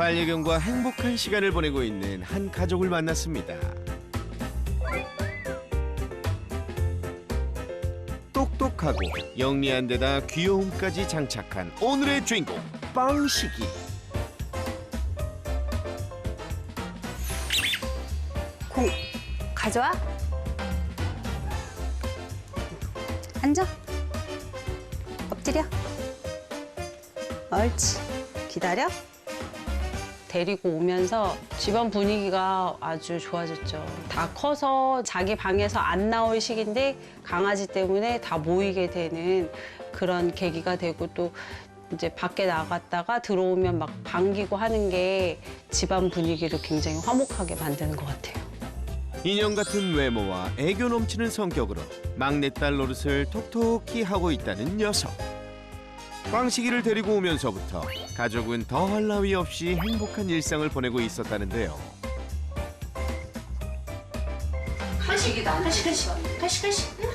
반려견과 행복한 시간을 보내고 있는 한 가족을 만났습니다. 똑똑하고 영리한 데다 귀여움까지 장착한 오늘의 주인공 빵식이. 공 가져와. 앉아. 엎드려. 옳지. 기다려. 데리고 오면서 집안 분위기가 아주 좋아졌죠. 다 커서 자기 방에서 안 나올 시기인데 강아지 때문에 다 모이게 되는 그런 계기가 되고 또 이제 밖에 나갔다가 들어오면 막 반기고 하는 게 집안 분위기를 굉장히 화목하게 만드는 것 같아요. 인형 같은 외모와 애교 넘치는 성격으로 막내딸 노릇을 톡톡히 하고 있다는 녀석. 빵식이를 데리고 오면서부터 가족은 더할 나위 없이 행복한 일상을 보내고 있었다는데요. 간식이다. 간식, 간식. 간식, 간식. 응.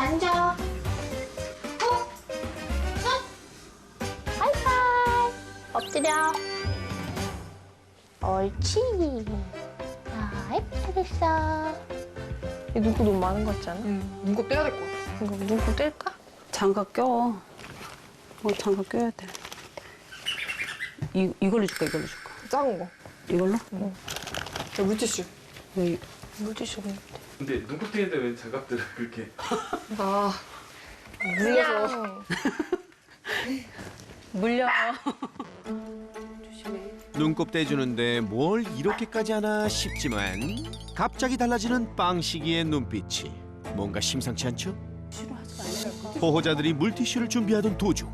앉아. 어? 하이파이. 엎드려. 옳지. 아이, 잘했어. 얘 눈곱 너무 많은 것 같지 않아? 눈곱 떼야 될 것 같아. 이거 눈곱 뗄까? 장갑 껴. 어, 장갑 껴야 돼. 이, 이걸로 줄까, 이걸로 줄까? 작은 거. 이걸로? 저 물티슈. 왜, 물티슈. 근데 눈곱 떼는데 왜 장갑들을 그렇게 아, 물려서. 물려. 눈곱 떼주는데 뭘 이렇게까지 하나 싶지만 갑자기 달라지는 빵식이의 눈빛이 뭔가 심상치 않죠? 보호자들이 물티슈를 준비하던 도중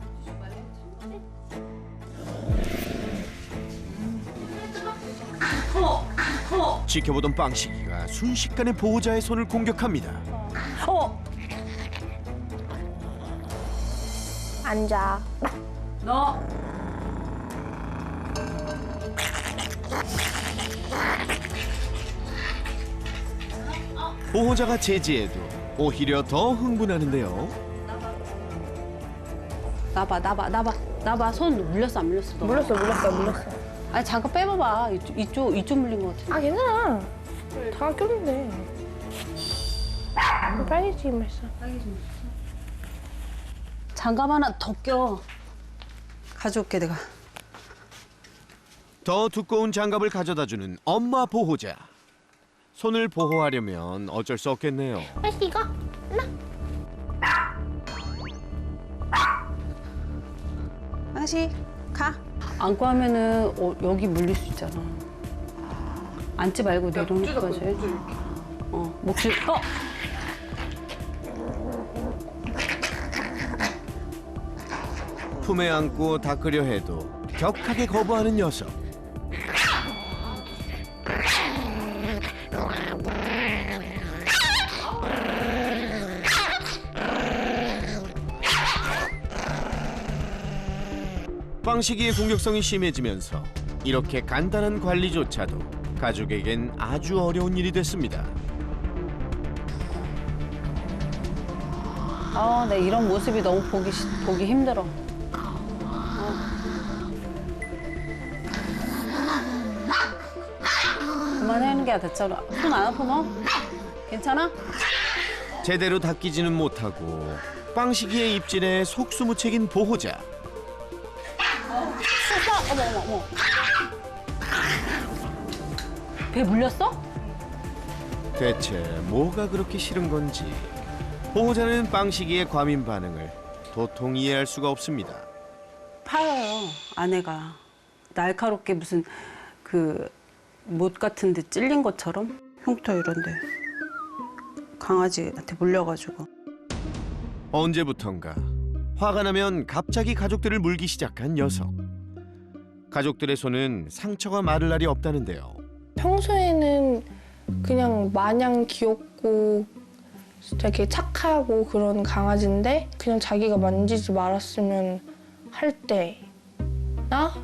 지켜보던 빵식이가 순식간에 보호자의 손을 공격합니다. 앉아. 너. 보호자가 제지해도 오히려 더 흥분하는데요. 나봐, 나봐, 나봐. 나봐. 손 물렸어, 안 물렸어? 너? 물렸어, 물렸어, 물렸어. 아니, 장갑 빼봐봐. 이쪽, 이쪽, 이쪽 물린 것 같아. 아, 괜찮아. 다 꼈는데. 빨개지기만 했어. 장갑 하나 더 껴. 가져올게, 내가. 더 두꺼운 장갑을 가져다 주는 엄마 보호자. 손을 보호하려면 어쩔 수 없겠네요. 빨리 이거. 당시 가. 안고 하면은 어, 여기 물릴 수 있잖아. 앉지 말고 내려놓을 거지. 어, 목줄. 어. 품에 안고 닦으려 해도 격하게 거부하는 녀석. 빵식이의 공격성이 심해지면서 이렇게 간단한 관리조차도 가족에겐 아주 어려운 일이 됐습니다. 아, 내 이런 모습이 너무 보기 싫- 보기 힘들어. 어. 그만하는 게 됐잖아. 손안 너? 괜찮아? 제대로 닦이지는 못하고 빵식이의 입질에 속수무책인 보호자. 어머 어머 어머. 배 물렸어? 대체 뭐가 그렇게 싫은 건지 보호자는 빵식이의 과민 반응을 도통 이해할 수가 없습니다. 파여요 아내가 날카롭게 무슨 그못 같은 데 찔린 것처럼 흉터 이런데 강아지한테 물려가지고 언제부턴가 화가 나면 갑자기 가족들을 물기 시작한 녀석. 가족들의 손은 상처가 마를 날이 없다는데요. 평소에는 그냥 마냥 귀엽고 되게 착하고 그런 강아지인데 그냥 자기가 만지지 말았으면 할 때나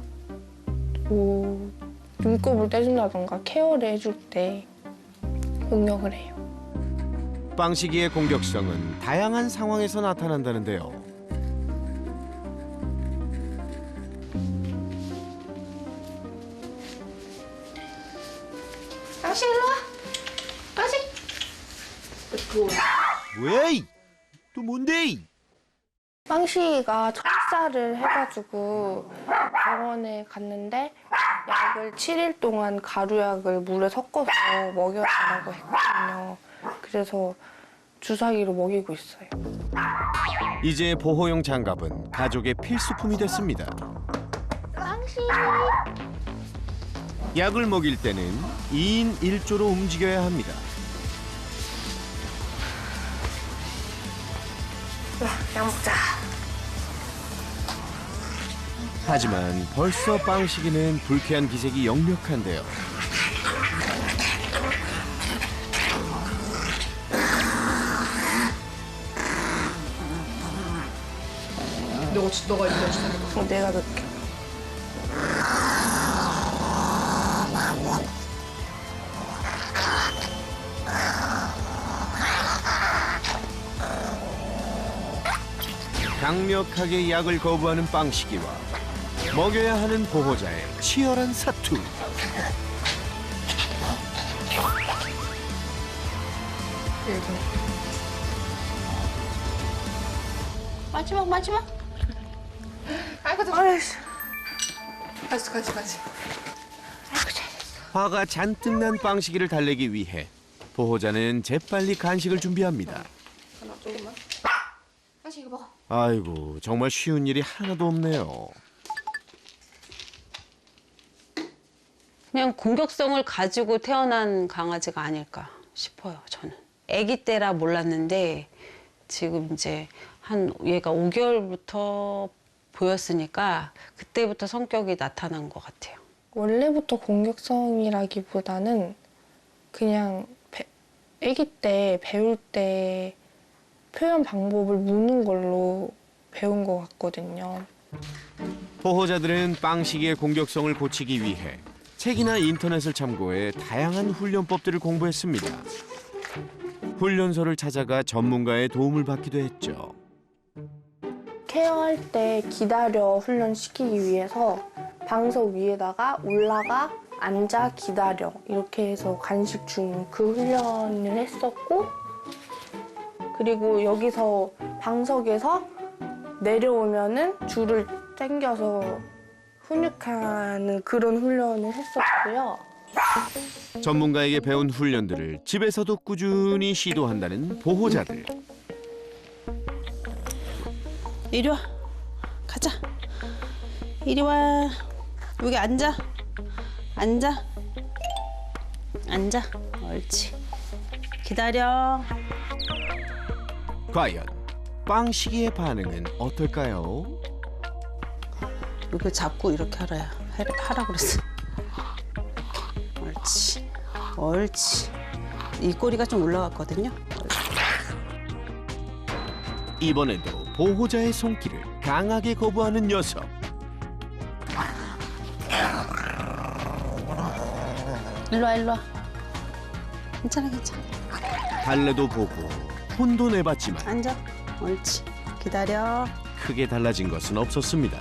뭐 눈곱을 떼준다던가 케어를 해줄 때 공격을 해요. 빵식이의 공격성은 다양한 상황에서 나타난다는데요. 뭐야? 이? 또 뭔데? 이? 빵식이가 철사를 해가지고 병원에 갔는데 약을 7일 동안 가루약을 물에 섞어서 먹여달라고 했거든요. 그래서 주사기로 먹이고 있어요. 이제 보호용 장갑은 가족의 필수품이 됐습니다. 약을 먹일 때는 2인 1조로 움직여야 합니다. 약 먹자. 하지만 벌써 빵식이는 불쾌한 기색이 역력한데요. 너가 주- 너가 이거. 어, 내가 넣을게. 강력하게 약을 거부하는 빵식이와 먹여야 하는 보호자의 치열한 사투. 마지막 마지막. 아이고 좀. 아이씨. 가지 가지 가지. 화가 잔뜩 난 빵식이를 달래기 위해 보호자는 재빨리 간식을 준비합니다. 빵식 이거 먹어. 아이고 정말 쉬운 일이 하나도 없네요. 그냥 공격성을 가지고 태어난 강아지가 아닐까 싶어요, 저는. 아기 때라 몰랐는데 지금 이제 한 얘가 5개월부터 보였으니까 그때부터 성격이 나타난 것 같아요. 원래부터 공격성이라기보다는 그냥 배, 아기 때 배울 때 표현 방법을 무는 걸로 배운 것 같거든요. 보호자들은 빵식이의 공격성을 고치기 위해 책이나 인터넷을 참고해 다양한 훈련법들을 공부했습니다. 훈련소를 찾아가 전문가의 도움을 받기도 했죠. 케어할 때 기다려 훈련시키기 위해서 방석 위에다가 올라가 앉아 기다려 이렇게 해서 간식 주는 그 훈련을 했었고 그리고 여기서 방석에서 내려오면은 줄을 당겨서 훈육하는 그런 훈련을 했었고요. 전문가에게 배운 훈련들을 집에서도 꾸준히 시도한다는 보호자들. 이리 와. 가자. 이리 와. 여기 앉아. 앉아. 앉아. 옳지. 기다려. 과연 빵식이의 반응은 어떨까요? 이거 잡고 이렇게 하라. 해- 하라 그랬어. 옳지. 옳지. 이 꼬리가 좀 올라왔거든요. 이번에도 보호자의 손길을 강하게 거부하는 녀석. 일로 와, 일로 와. 괜찮아, 괜찮아. 달래도 보고 혼도 내봤지만 앉아. 옳지. 기다려. 크게 달라진 것은 없었습니다.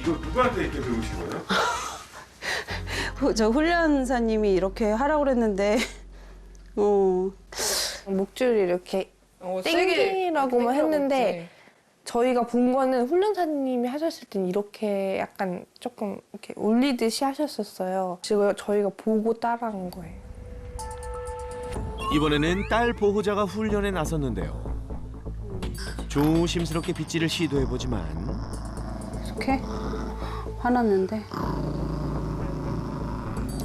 이거 누구한테 이렇게 배우신 거예요? 후- 저 훈련사님이 이렇게 하라고 그랬는데, 어, 목줄을 이렇게 어, 땡기라고만 땡기라고 했는데. 저희가 본 거는 훈련사님이 하셨을 땐 이렇게 약간 조금 이렇게 올리듯이 하셨었어요. 지금 저희가 보고 따라한 거예요. 이번에는 딸 보호자가 훈련에 나섰는데요. 조심스럽게 빗질을 시도해보지만 이렇게 화났는데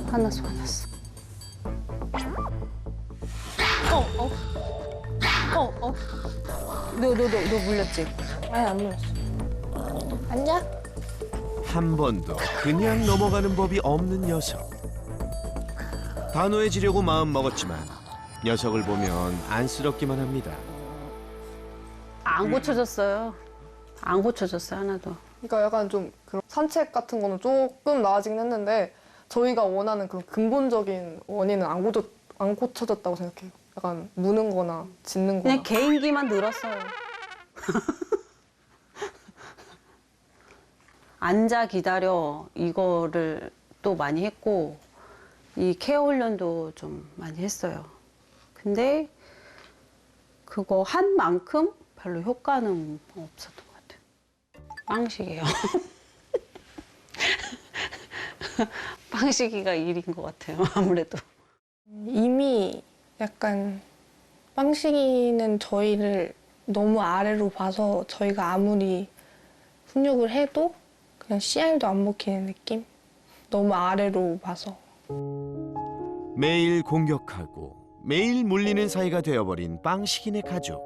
화났어, 화났어. 어, 어, 어, 어. 너, 너, 너, 너 물렸지? 아예 안 물었어. 앉아. 한 번도 그냥 넘어가는 법이 없는 녀석. 단호해지려고 마음 먹었지만 녀석을 보면 안쓰럽기만 합니다. 안 고쳐졌어요. 안 고쳐졌어요, 하나도. 그러니까 약간 좀 그런 산책 같은 거는 조금 나아지긴 했는데 저희가 원하는 그런 근본적인 원인은 안, 고쳐, 안 고쳐졌다고 생각해요. 약간 무는 거나 짖는 거나. 그냥 개인기만 늘었어요. 앉아 기다려 이거를 또 많이 했고 이 케어 훈련도 좀 많이 했어요. 근데 그거 한 만큼 별로 효과는 없었던 것 같아요. 빵식이에요. 빵식이가 일인 것 같아요. 아무래도. 이미 약간 빵식이는 저희를 너무 아래로 봐서 저희가 아무리 훈육을 해도 그냥 씨알도 안 먹히는 느낌? 너무 아래로 봐서. 매일 공격하고 매일 물리는 사이가 되어버린 빵식인의 가족.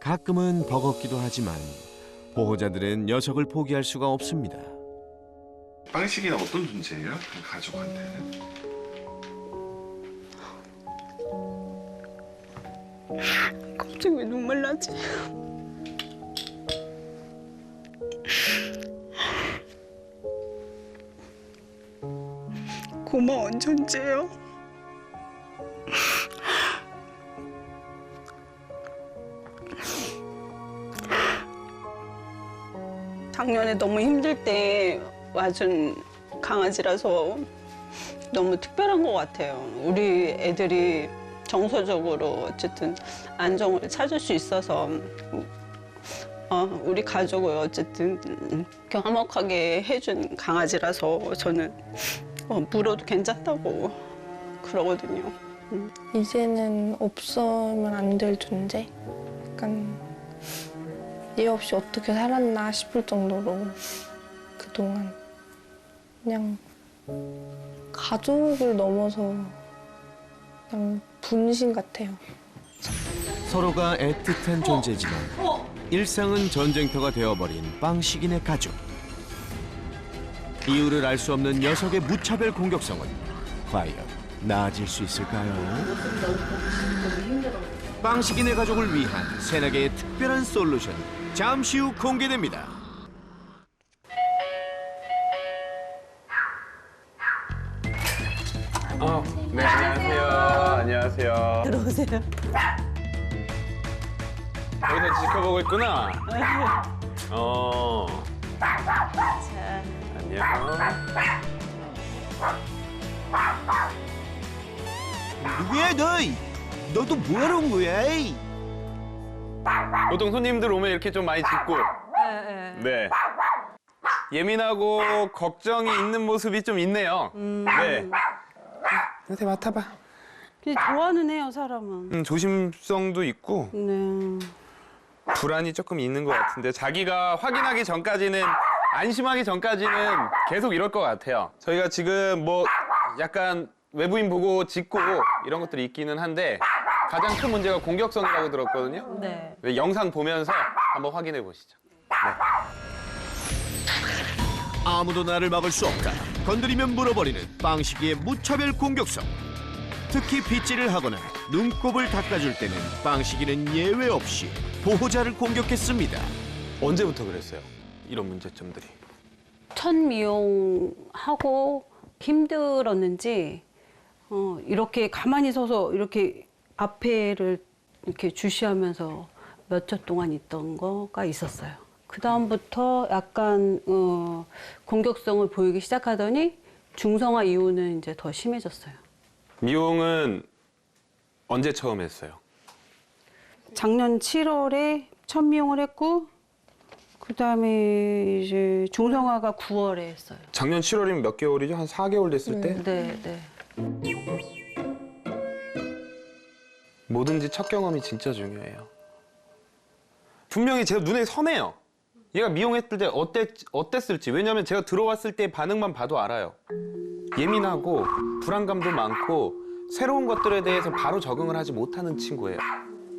가끔은 버겁기도 하지만 보호자들은 녀석을 포기할 수가 없습니다. 빵식이는 어떤 존재예요? 그 가족한테는? 갑자기 왜 눈물 나지? 고마운 존재요. 작년에 너무 힘들 때 와준 강아지라서 너무 특별한 것 같아요. 우리 애들이 정서적으로 어쨌든 안정을 찾을 수 있어서 어, 우리 가족을 어쨌든 화목하게 해준 강아지라서 저는 어, 물어도 괜찮다고 그러거든요. 이제는 없으면 안 될 존재? 약간 얘 없이 어떻게 살았나 싶을 정도로 그동안 그냥 가족을 넘어서 그냥 분신 같아요. 서로가 애틋한 존재지만 일상은 전쟁터가 되어버린 빵식인의 가족. 이유를 알 수 없는 녀석의 무차별 공격성은 과연 나아질 수 있을까요? 빵식인의 가족을 위한 새나개의 특별한 솔루션 잠시 후 공개됩니다. 어, 네, 안녕하세요. 안녕하세요. 들어오세요. 여기서 지켜보고 있구나. 어. 안녕. 누구야 너? 너도 뭐하러 온 거야? 보통 손님들 오면 이렇게 좀 많이 짖고. 네. 예민하고 걱정이 있는 모습이 좀 있네요. 네. 이렇게 맡아봐. 근데 좋아는 해요, 사람은. 음, 조심성도 있고 네. 불안이 조금 있는 것 같은데 자기가 확인하기 전까지는 안심하기 전까지는 계속 이럴 것 같아요. 저희가 지금 뭐 약간 외부인 보고 짖고 이런 것들이 있기는 한데 가장 큰 문제가 공격성이라고 들었거든요. 네. 네, 영상 보면서 한번 확인해 보시죠. 아무도 나를 막을 수 없다. 건드리면 물어버리는 빵식이의 무차별 공격성. 특히 빗질을 하거나 눈곱을 닦아줄 때는 빵식이는 예외 없이 보호자를 공격했습니다. 언제부터 그랬어요? 이런 문제점들이. 첫 미용하고 힘들었는지 어, 이렇게 가만히 서서 이렇게 앞에를 이렇게 주시하면서 몇 초 동안 있던 거가 있었어요. 그 다음부터 약간 어, 공격성을 보이기 시작하더니 중성화 이후는 이제 더 심해졌어요. 미용은 언제 처음 했어요? 작년 7월에 첫 미용을 했고 그 다음에 이제 중성화가 9월에 했어요. 작년 7월이면 몇 개월이죠? 한 4개월 됐을 때? 네, 네. 뭐든지 첫 경험이 진짜 중요해요. 분명히 제 눈에 선해요. 얘가 미용했을 때 어땠, 어땠을지. 왜냐면 제가 들어왔을 때 반응만 봐도 알아요. 예민하고 불안감도 많고 새로운 것들에 대해서 바로 적응을 하지 못하는 친구예요.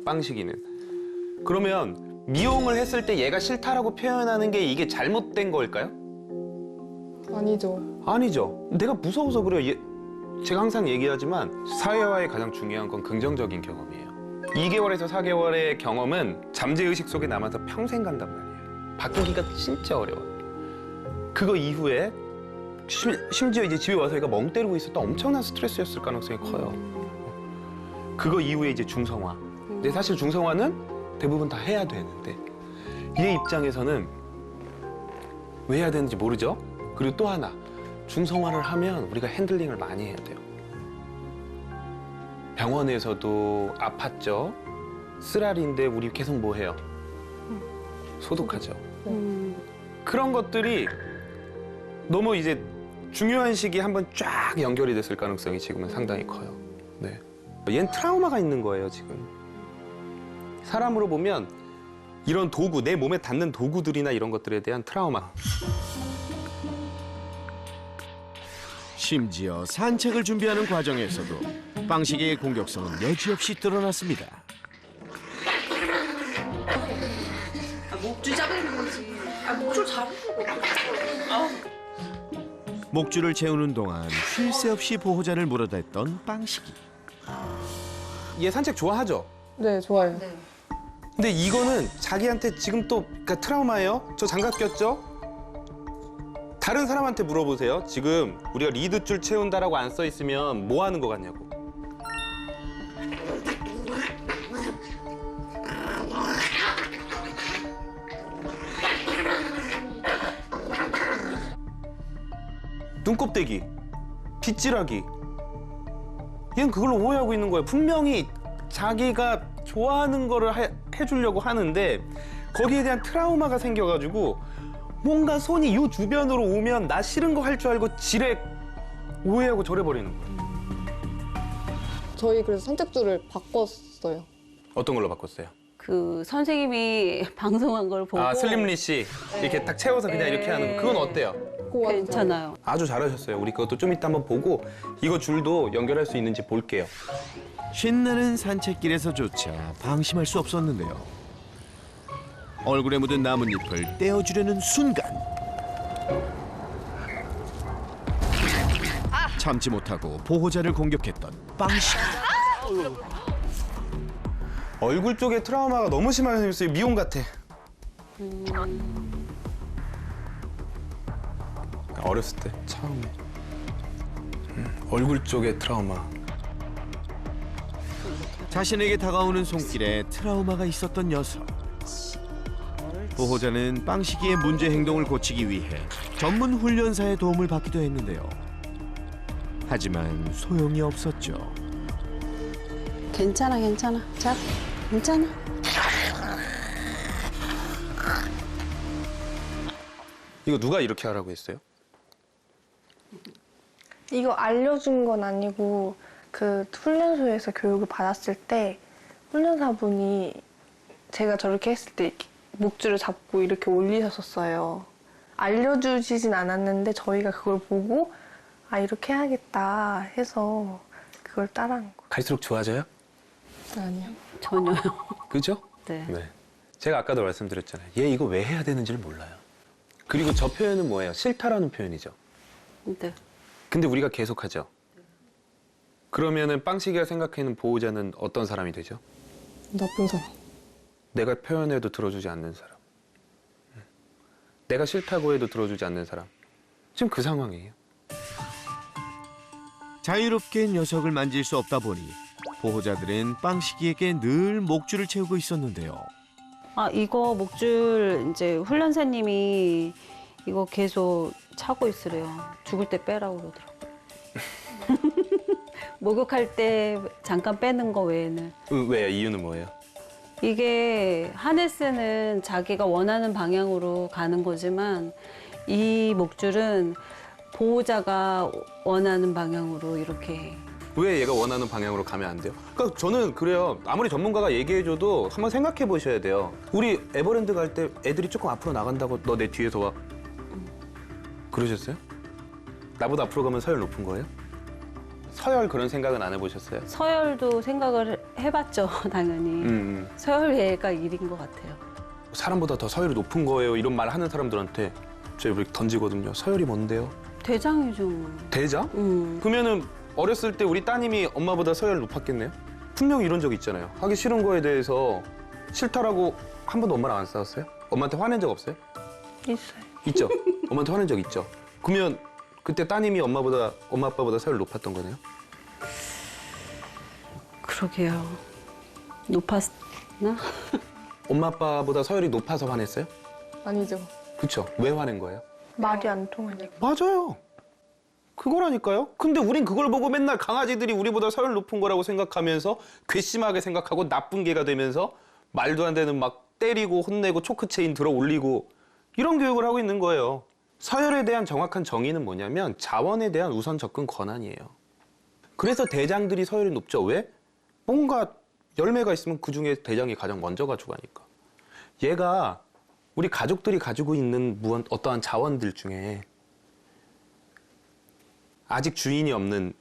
빵식이는. 그러면 미용을 했을 때 얘가 싫다라고 표현하는 게 이게 잘못된 걸까요? 아니죠. 아니죠. 내가 무서워서 그래요. 얘- 제가 항상 얘기하지만 사회화에 가장 중요한 건 긍정적인 경험이에요. 2개월에서 4개월의 경험은 잠재의식 속에 남아서 평생 간단 말이에요. 바꾸기가 진짜 어려워요. 그거 이후에 심, 심지어 이제 집에 와서 얘가 멍 때리고 있었던 엄청난 스트레스였을 가능성이 커요. 그거 이후에 이제 중성화. 근데 사실 중성화는 대부분 다 해야 되는데 얘 입장에서는 왜 해야 되는지 모르죠. 그리고 또 하나 중성화를 하면 우리가 핸들링을 많이 해야 돼요. 병원에서도 아팠죠. 쓰라리인데 우리 계속 뭐 해요? 소독하죠. 그런 것들이 너무 이제 중요한 시기에 한번 쫙 연결이 됐을 가능성이 지금은 상당히 커요. 네. 얜 트라우마가 있는 거예요, 지금. 사람으로 보면 이런 도구, 내 몸에 닿는 도구들이나 이런 것들에 대한 트라우마. 심지어 산책을 준비하는 과정에서도 빵식의 공격성은 여지없이 드러났습니다. 목줄 잡는 거지. 아, 목줄 잡는 거. 목줄을 채우는 동안 쉴 새 없이 보호자를 물어댔던 빵식이. 얘 산책 좋아하죠? 네, 좋아요. 근데 이거는 자기한테 지금 또 그러니까 트라우마예요? 저 장갑 꼈죠? 다른 사람한테 물어보세요. 지금 우리가 리드 줄 채운다라고 안 써 있으면 뭐 하는 거 같냐고. 눈곱대기, 빗질하기. 얘는 그걸로 오해하고 있는 거예요. 분명히 자기가 좋아하는 거를 해, 해주려고 하는데 거기에 대한 트라우마가 생겨가지고 뭔가 손이 요 주변으로 오면 나 싫은 거 할 줄 알고 지레 오해하고 저래버리는 거예요. 저희 그래서 산책줄을 바꿨어요. 어떤 걸로 바꿨어요? 그 선생님이 방송한 걸 보고 아 슬림리 씨 이렇게 딱 채워서 그냥 이렇게 하는 거 그건 어때요? 괜찮아요. 아주 잘하셨어요. 우리 그것도 좀 이따 한번 보고 이거 줄도 연결할 수 있는지 볼게요. 신나는 산책길에서조차 방심할 수 없었는데요. 얼굴에 묻은 나뭇잎을 떼어주려는 순간 참지 못하고 보호자를 공격했던 빵식. 얼굴 쪽에 트라우마가 너무 심하게 생겼어요. 미용 같아. 어렸을 때 처음에 음, 얼굴 쪽에 트라우마. 자신에게 다가오는 손길에 트라우마가 있었던 녀석. 보호자는 빵식이의 문제 행동을 고치기 위해 전문 훈련사의 도움을 받기도 했는데요. 하지만 소용이 없었죠. 괜찮아, 괜찮아. 자, 괜찮아. 이거 누가 이렇게 하라고 했어요? 이거 알려준 건 아니고 그 훈련소에서 교육을 받았을 때 훈련사분이 제가 저렇게 했을 때 이렇게 목줄을 잡고 이렇게 올리셨었어요. 알려주시진 않았는데 저희가 그걸 보고 아 이렇게 해야겠다 해서 그걸 따라한 거. 갈수록 좋아져요? 아니요. 전혀요. 그죠? 네. 네. 제가 아까도 말씀드렸잖아요. 얘 이거 왜 해야 되는지를 몰라요. 그리고 저 표현은 뭐예요? 싫다라는 표현이죠. 네. 근데 우리가 계속하죠. 그러면은 빵식이가 생각하는 보호자는 어떤 사람이 되죠? 나쁜 사람. 내가 표현해도 들어주지 않는 사람. 음. 내가 싫다고 해도 들어주지 않는 사람. 지금 그 상황이에요. 자유롭게 녀석을 만질 수 없다 보니 보호자들은 빵식이에게 늘 목줄을 채우고 있었는데요. 아 이거 목줄 이제 훈련사님이 이거 계속 차고 있으래요. 죽을 때 빼라고 그러더라고요. 목욕할 때 잠깐 빼는 거 외에는 으, 왜요? 이유는 뭐예요? 이게 하네스는 자기가 원하는 방향으로 가는 거지만 이 목줄은 보호자가 원하는 방향으로 이렇게 왜 얘가 원하는 방향으로 가면 안 돼요? 그러니까 저는 그래요. 아무리 전문가가 얘기해줘도 한번 생각해 보셔야 돼요. 우리 에버랜드 갈 때 애들이 조금 앞으로 나간다고 너 내 뒤에서 와. 그러셨어요? 나보다 앞으로 가면 서열 높은 거예요? 서열 그런 생각은 안 해보셨어요? 서열도 생각을 해- 해봤죠 당연히 음, 음. 서열 얘가 일인 것 같아요. 사람보다 더 서열이 높은 거예요. 이런 말 하는 사람들한테 제가 이렇게 던지거든요. 서열이 뭔데요? 대장이죠. 대장? 음. 그러면은 어렸을 때 우리 따님이 엄마보다 서열 높았겠네요? 분명히 이런 적 있잖아요. 하기 싫은 거에 대해서 싫다라고 한 번도 엄마랑 안 싸웠어요? 엄마한테 화낸 적 없어요? 있어요. 있죠. 엄마한테 화낸 적 있죠. 그러면 그때 따님이 엄마보다 엄마 아빠보다 서열 높았던 거네요. 그러게요. 높았나? 엄마 아빠보다 서열이 높아서 화냈어요? 아니죠. 그렇죠. 왜 화낸 거예요? 말이 안 통하니까. 맞아요. 그거라니까요. 근데 우린 그걸 보고 맨날 강아지들이 우리보다 서열 높은 거라고 생각하면서 괘씸하게 생각하고 나쁜 개가 되면서 말도 안 되는 막 때리고 혼내고 초크 체인 들어 올리고 이런 교육을 하고 있는 거예요. 서열에 대한 정확한 정의는 뭐냐면 자원에 대한 우선 접근 권한이에요. 그래서 대장들이 서열이 높죠. 왜? 뭔가 열매가 있으면 그 중에 대장이 가장 먼저 가져가니까. 얘가 우리 가족들이 가지고 있는 무언 어떠한 자원들 중에 아직 주인이 없는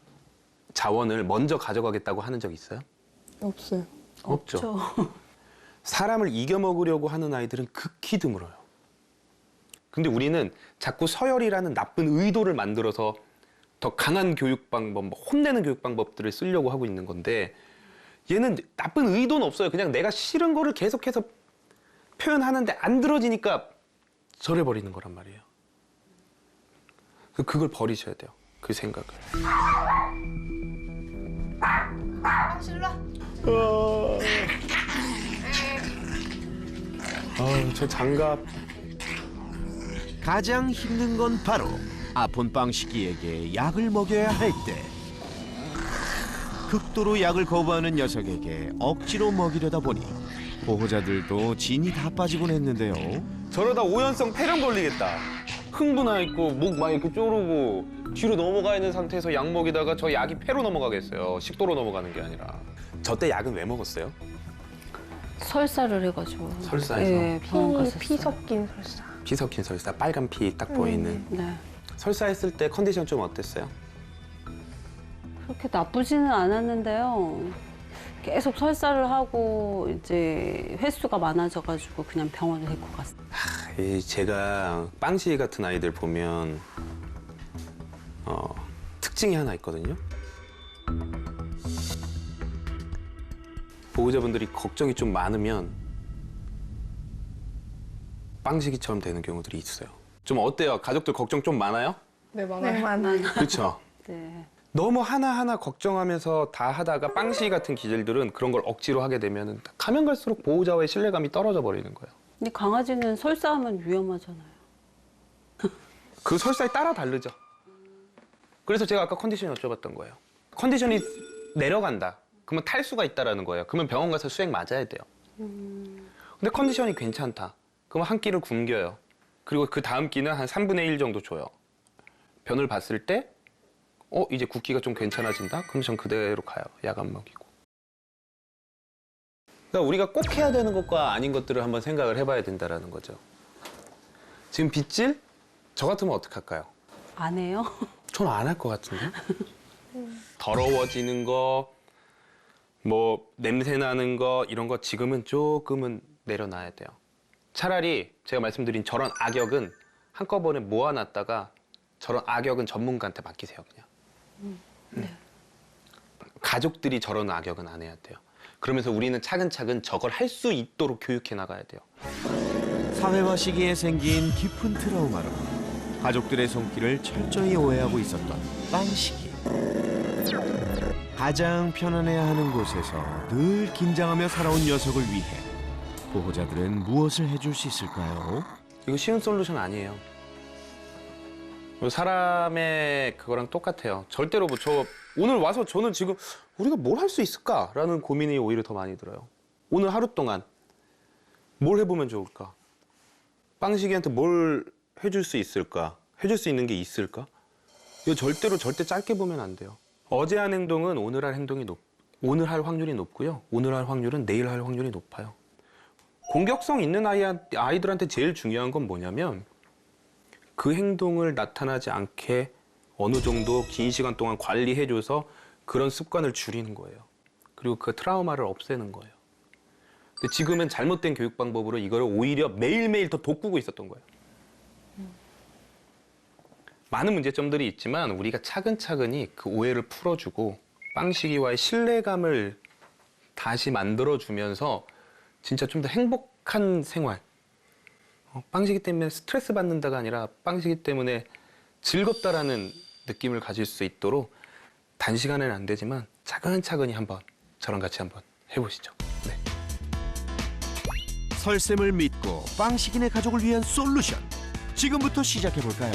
자원을 먼저 가져가겠다고 하는 적 있어요? 없어요. 없죠. 사람을 이겨먹으려고 하는 아이들은 극히 드물어요. 근데 우리는 자꾸 서열이라는 나쁜 의도를 만들어서 더 강한 교육 방법, 뭐 혼내는 교육 방법들을 쓰려고 하고 있는 건데 얘는 나쁜 의도는 없어요. 그냥 내가 싫은 거를 계속해서 표현하는데 안 들어지니까 절해버리는 거란 말이에요. 그- 그걸 버리셔야 돼요. 그 생각을. 아, 저 장갑. 가장 힘든 건 바로 아픈 빵식이에게 약을 먹여야 할 때. 극도로 약을 거부하는 녀석에게 억지로 먹이려다 보니 보호자들도 진이 다 빠지곤 했는데요. 저러다 오연성 폐렴 걸리겠다. 흥분하 있고 목 막 이렇게 쪼르고 뒤로 넘어가 있는 상태에서 약 먹이다가 저 약이 폐로 넘어가겠어요. 식도로 넘어가는 게 아니라. 저 때 약은 왜 먹었어요? 설사를 해가지고. 설사해서? 예, 병원 피, 갔었어요. 피 섞인 설사. 피 섞인 설사, 빨간 피 딱 보이는. 네. 설사했을 때 컨디션 좀 어땠어요? 그렇게 나쁘지는 않았는데요. 계속 설사를 하고 이제 횟수가 많아져가지고 그냥 병원을 데리고 갔어요. 이 제가 빵시 같은 아이들 보면 어, 특징이 하나 있거든요. 보호자분들이 걱정이 좀 많으면 빵시기처럼 되는 경우들이 있어요. 좀 어때요? 가족들 걱정 좀 많아요? 네, 많아요. 네, 많아요. 그렇죠. 네. 너무 하나하나 걱정하면서 다 하다가 빵시 같은 기질들은 그런 걸 억지로 하게 되면 가면 갈수록 보호자와의 신뢰감이 떨어져 버리는 거예요. 근데 강아지는 설사하면 위험하잖아요. 그 설사에 따라 다르죠. 그래서 제가 아까 컨디션 여쭤봤던 거예요. 컨디션이 내려간다. 그러면 탈수가 있다라는 거예요. 그러면 병원 가서 수액 맞아야 돼요. 근데 컨디션이 괜찮다. 그러면 한 끼를 굶겨요. 그리고 그 다음 끼는 한 3분의 1 정도 줘요. 변을 봤을 때, 어, 이제 굵기가 좀 괜찮아진다? 그럼 전 그대로 가요. 약안 먹이고. 그러니까 우리가 꼭 해야 되는 것과 아닌 것들을 한번 생각을 해봐야 된다라는 거죠. 지금 빗질? 저 같으면 어떡할까요? 안 해요? 저는 안 할 것 같은데. 더러워지는 거, 뭐 냄새 나는 거 이런 거 지금은 조금은 내려놔야 돼요. 차라리 제가 말씀드린 저런 악역은 한꺼번에 모아놨다가 저런 악역은 전문가한테 맡기세요 그냥. 음. 가족들이 저런 악역은 안 해야 돼요. 그러면서 우리는 차근차근 저걸 할 수 있도록 교육해 나가야 돼요. 사회화 시기에 생긴 깊은 트라우마로 가족들의 손길을 철저히 오해하고 있었던 빵식이 가장 편안해야 하는 곳에서 늘 긴장하며 살아온 녀석을 위해 보호자들은 무엇을 해줄 수 있을까요? 이거 쉬운 솔루션 아니에요. 사람의 그거랑 똑같아요. 절대로 뭐 저 오늘 와서 저는 지금 우리가 뭘 할 수 있을까라는 고민이 오히려 더 많이 들어요. 오늘 하루 동안 뭘 해보면 좋을까? 빵식이한테 뭘 해줄 수 있을까? 해줄 수 있는 게 있을까? 이거 절대로 절대 짧게 보면 안 돼요. 어제 한 행동은 오늘 할 행동이 높, 오늘 할 확률이 높고요. 오늘 할 확률은 내일 할 확률이 높아요. 공격성 있는 아이, 아이들한테 제일 중요한 건 뭐냐면 그 행동을 나타나지 않게 어느 정도 긴 시간 동안 관리해줘서 그런 습관을 줄이는 거예요. 그리고 그 트라우마를 없애는 거예요. 근데 지금은 잘못된 교육 방법으로 이걸 오히려 매일매일 더 돋구고 있었던 거예요. 많은 문제점들이 있지만 우리가 차근차근히 그 오해를 풀어주고 빵식이와의 신뢰감을 다시 만들어주면서 진짜 좀 더 행복한 생활. 어, 빵식이 때문에 스트레스 받는다가 아니라 빵식이 때문에 즐겁다라는 느낌을 가질 수 있도록 단시간에는 안 되지만 차근차근히 한번 저랑 같이 한번 해보시죠. 네. 설쌤을 믿고 빵식인의 가족을 위한 솔루션 지금부터 시작해 볼까요?